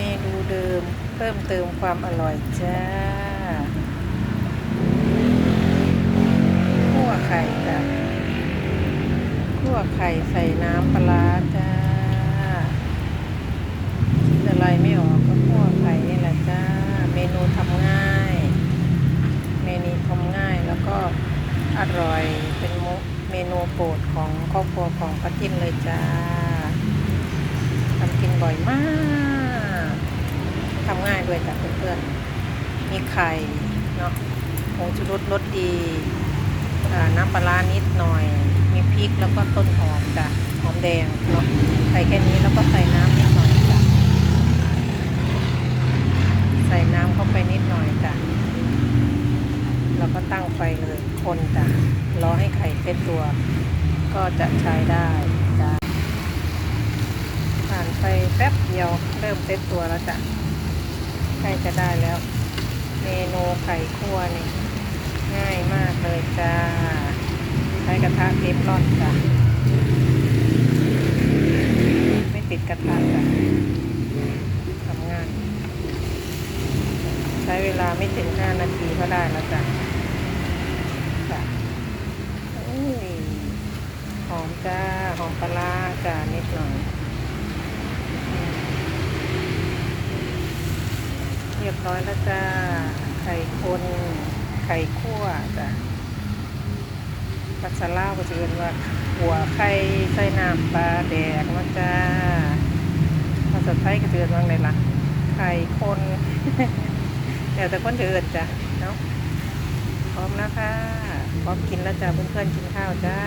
มนูเดิม เพิ่มเติมความอร่อยจ้าคั่วไข่จ้ะคั่วไข่ใส่น้ำปลาจ้าอะไรไม่ออกก็คั่วไข่นี่แหละจ้า เมนูทำง่าย เมนูทำง่ายแล้วก็อร่อยเป็นมุเมนูโปรดของครอบครัวของป้าจิ้นเลยจ้าทำกินบ่อยมาก ง่ายด้วยจ้ะเพื่อนๆมีไข่เนาะผงชูรสรสดีน้ำปลาร้านิดหน่อย มีพริกแล้วก็ต้นหอมจ้ะหอมแดงเนาะใส่แค่นี้แล้วก็ใส่น้ำนิดหน่อยจ้ะใส่น้ำเข้าไปนิดหน่อยจ้ะเราก็ตั้งไฟเลยคนจ้ะรอให้ไข่เซ็ตตัว ก็จะใช้ได้จ้ะผ่านไปแป๊บเดียวเริ่มเซ็ตตัวแล้วจ้ะ ล้จะได้แล้ว เมนูไข่คั่วนี่ง่ายมากเลยจ้า ใช้กระทะเทฟลอนจ้ะไม่ติดกระทะจ้ะทำงายใช้เวลาไม่ถึง 5 นาทีก็ได้แล้วจ้ะค่ะหอมจ้า หอมปลาร้าจ้านิดหน่อยอืม เรียบร้อยแล้วจ้า ไข่คนไข่คั่วจ้ะภาษาลาวก็จะเรียกว่าหัวไข่ใส่น้ำปลาแดกนะจ้าภาษาไทยก็จะเรียว่าไงล่ะ ไข่คนเดี๋ยวแต่คนจะเอิดจ้ะเนาะพร้อมแล้วค่ะ พร้อมกินแล้วจ้ะเพื่อนๆกินข้าวจ้า